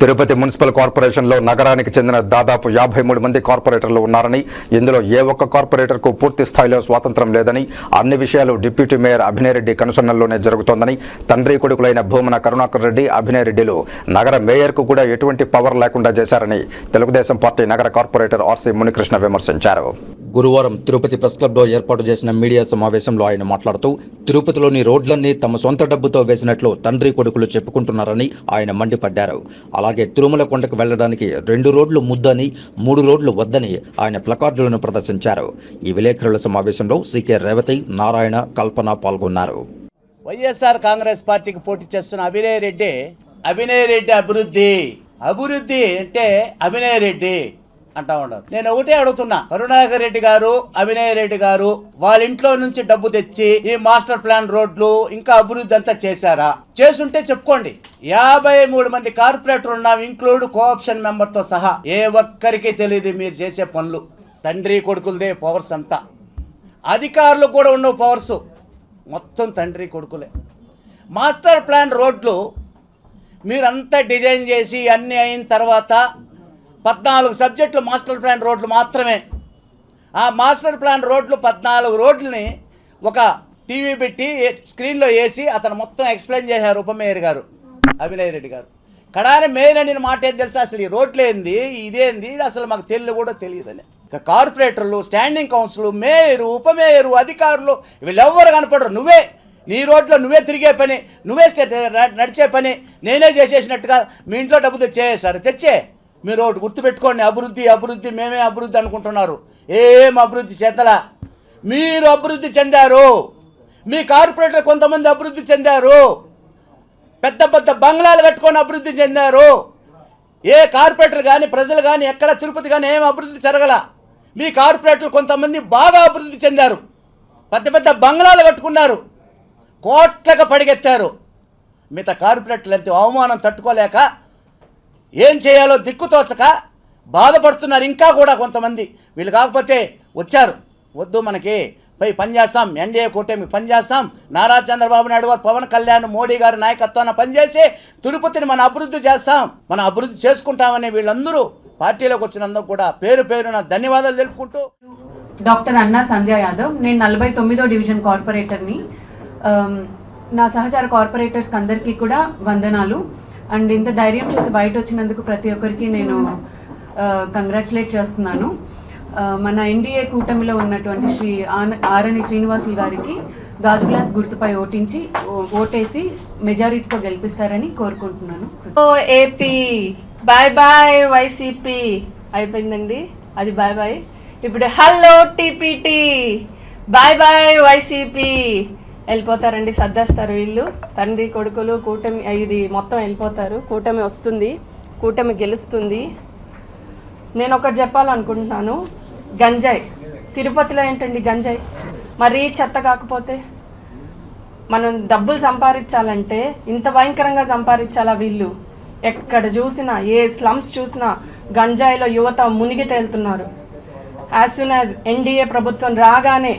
Tirupati municipal కార్పొరేషన్లో నగరానికి చెందిన దాదాపు యాభై మూడు మంది కార్పొరేటర్లు ఉన్నారని ఇందులో ఏ ఒక్క కార్పొరేటర్కు పూర్తి స్థాయిలో స్వాతంత్రం లేదని అన్ని విషయాలు డిప్యూటీ మేయర్ అభినయరెడ్డి కనుసన్నల్లోనే జరుగుతోందని తండ్రి కొడుకులైన భూమన కరుణాకర్ రెడ్డి అభినయరెడ్డిలు నగర మేయర్కు కూడా ఎటువంటి పవర్ లేకుండా చేశారని తెలుగుదేశం పార్టీ నగర కార్పొరేటర్ ఆర్సీ మునికృష్ణ విమర్శించారు. గురువారం తిరుపతి ప్రెస్ క్లబ్లో ఏర్పాటు చేసిన మీడియా సమావేశంలో ఆయన మాట్లాడుతూ తిరుపతిలోని రోడ్లన్నీ తమ సొంత డబ్బుతో వేసినట్లు తండ్రి కొడుకులు చెప్పుకుంటున్నారని ఆయన మండిపడ్డారు. అలాగే తిరుమల కొండకు వెళ్ళడానికి రెండు రోడ్లు ముద్దని మూడు రోడ్లు వద్దని ఆయన ప్లకార్డులను ప్రదర్శించారు. ఈ విలేకరుల సమావేశంలో సీకే రేవతి నారాయణ కల్పన పాల్గొన్నారు. వైఎస్ఆర్ కాంగ్రెస్ పార్టీకి పోటీ చేస్తున్న అభినయ్ రెడ్డి అభినయ్ రెడ్డి అభివృద్ధి అభివృద్ధి అంటే అభినయ్ రెడ్డి. అంటా ఉండరు నేను ఒకటే అడుగుతున్నా. కరుణాకర్ రెడ్డి గారు అభినయ్ రెడ్డి గారు వాళ్ళ ఇంట్లో నుంచి డబ్బు తెచ్చి ఈ మాస్టర్ ప్లాన్ రోడ్లు ఇంకా అభివృద్ధి అంతా చేశారా? చేసుంటే చెప్పుకోండి. యాభై మూడు మంది కార్పొరేటర్ ఉన్నాం ఇంక్లూడ్ కోఆప్షన్ మెంబర్తో సహా. ఏ ఒక్కరికి తెలియదు మీరు చేసే పనులు. తండ్రి కొడుకులదే పవర్స్ అంతా. అధికారులు కూడా ఉండవు పవర్స్. మొత్తం తండ్రి కొడుకులే. మాస్టర్ ప్లాన్ రోడ్లు మీరంతా డిజైన్ చేసి అన్నీ అయిన తర్వాత పద్నాలుగు సబ్జెక్టులు మాస్టర్ ప్లాన్ రోడ్లు మాత్రమే. ఆ మాస్టర్ ప్లాన్ రోడ్లు పద్నాలుగు రోడ్లని ఒక టీవీ పెట్టి స్క్రీన్లో వేసి అతను మొత్తం ఎక్స్ప్లెయిన్ చేశారు ఉపమేయర్ గారు అభినయ్ రెడ్డి గారు. కడాని మేయర్ అని మాట ఏం తెలుసా? అసలు ఈ రోడ్లేంది ఇదేంది? అసలు మాకు తెలియదు కూడా తెలియదని. ఇక కార్పొరేటర్లు స్టాండింగ్ కౌన్సిల్ మేయరు ఉపమేయరు అధికారులు వీళ్ళెవ్వరు కనపడరు. నువ్వే నీ రోడ్లో నువ్వే తిరిగే పని నువ్వే నడిచే పని నేనే చేసేసినట్టుగా మీ ఇంట్లో డబ్బు తెచ్చేసారు తెచ్చే. మీరు ఒకటి గుర్తుపెట్టుకోండి అభివృద్ధి అభివృద్ధి మేమే అభివృద్ధి అనుకుంటున్నారు. ఏం అభివృద్ధి చెందలా? మీరు అభివృద్ధి చెందారు. మీ కార్పొరేటర్ కొంతమంది అభివృద్ధి చెందారు. పెద్ద పెద్ద బంగ్లాలు కట్టుకొని అభివృద్ధి చెందారు. ఏ కార్పొరేటర్ కానీ ప్రజలు కానీ ఎక్కడ తిరుపతి కానీ ఏం అభివృద్ధి జరగల? మీ కార్పొరేటర్లు కొంతమంది బాగా అభివృద్ధి చెందారు. పెద్ద పెద్ద బంగ్లాలు కట్టుకున్నారు. కోట్లకు పడిగెత్తారు. మిగతా కార్పొరేటర్లు ఎంత అవమానం తట్టుకోలేక ఏం చేయాలో దిక్కుతోచక బాధపడుతున్నారు ఇంకా కూడా కొంతమంది. వీళ్ళు కాకపోతే వచ్చారు. వద్దు మనకి. పోయి పనిచేస్తాం. ఎన్డీఏ కూటమి పనిచేస్తాం. నారా చంద్రబాబు నాయుడు గారు పవన్ కళ్యాణ్ మోడీ గారి నాయకత్వాన్ని పనిచేసి తిరుపతిని మన అభివృద్ధి చేస్తాం. మనం అభివృద్ధి చేసుకుంటామని వీళ్ళందరూ పార్టీలోకి వచ్చినందుకు కూడా పేరు పేరున ధన్యవాదాలు తెలుపుకుంటూ. డాక్టర్ అన్నా సంధ్య యాదవ్ నేను నలభై తొమ్మిదో డివిజన్ కార్పొరేటర్ని. నా సహచార కార్పొరేటర్స్కి అందరికీ కూడా వందనాలు. అండ్ ఇంత ధైర్యం చేసి బయట వచ్చినందుకు ప్రతి ఒక్కరికి నేను కంగ్రాచులేట్ చేస్తున్నాను. మన ఎన్డీఏ కూటమిలో ఉన్నటువంటి శ్రీ ఆన ఆరణి శ్రీనివాసులు గారికి గాజు గ్లాస్ గుర్తుపై ఓటించి ఓ- ఓటేసి మెజారిటీతో గెలిపిస్తారని కోరుకుంటున్నాను. ఓ ఏపీ. Bye bye YCP. అయిపోయిందండి. అది బాయ్ బాయ్ ఇప్పుడు hello TPT. Bye bye YCP. వెళ్ళిపోతారండి సర్దేస్తారు వీళ్ళు. తండ్రి కొడుకులు కూటమి ఇది మొత్తం వెళ్ళిపోతారు. కూటమి వస్తుంది కూటమి గెలుస్తుంది. నేను ఒకటి చెప్పాలనుకుంటున్నాను. గంజాయి. తిరుపతిలో ఏంటండి గంజాయి? మరీ చెత్త కాకపోతే? మనం డబ్బులు సంపాదించాలంటే ఇంత భయంకరంగా సంపాదించాలా వీళ్ళు? ఎక్కడ చూసినా ఏ స్లమ్స్ చూసినా గంజాయిలో యువత మునిగి తేలుతున్నారు. యాజ్ సూన్ యాజ్ ఎన్డీఏ ప్రభుత్వం రాగానే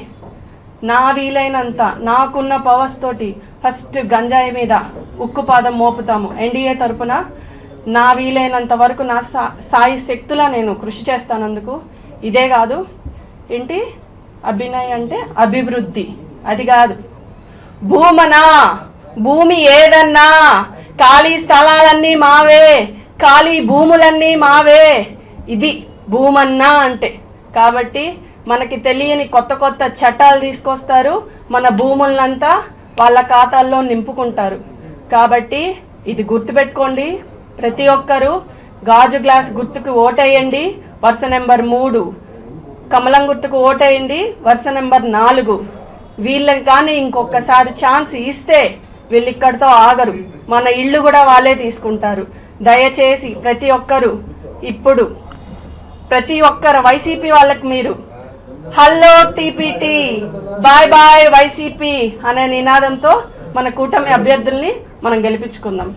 నా వీలైనంత నాకున్న పవర్స్ తోటి ఫస్ట్ గంజాయి మీద ఉక్కుపాదం మోపుతాము. ఎన్డీఏ తరపున నా వీలైనంత వరకు నా సా సాయి శక్తులా నేను కృషి చేస్తానందుకు ఇదే కాదు. ఏంటి? అభినయ్ అంటే అభివృద్ధి. అది కాదు. భూమనా? భూమి ఏదన్నా? ఖాళీ స్థలాలన్నీ మావే. ఖాళీ భూములన్నీ మావే. ఇది భూమన్నా అంటే. కాబట్టి మనకి తెలియని కొత్త కొత్త చట్టాలు తీసుకొస్తారు. మన భూములనంతా వాళ్ళ ఖాతాల్లో నింపుకుంటారు. కాబట్టి ఇది గుర్తుపెట్టుకోండి. ప్రతి ఒక్కరూ గాజు గ్లాస్ గుర్తుకు ఓటేయండి. వరుస నెంబర్ మూడు. కమలం గుర్తుకు ఓటేయండి. వరుస నెంబర్ నాలుగు. వీళ్ళని కానీ ఇంకొకసారి ఛాన్స్ ఇస్తే వీళ్ళు ఇక్కడితో ఆగరు. మన ఇల్లు కూడా వాళ్ళే తీసుకుంటారు. దయచేసి ప్రతి ఒక్కరు ఇప్పుడు ప్రతి ఒక్కరు వైసీపీ వాళ్ళకి మీరు hello TPT bye bye YCP అనే నినాదంతో మన కూటమి అభ్యర్థుల్ని మనం గెలిపించుకుందాం.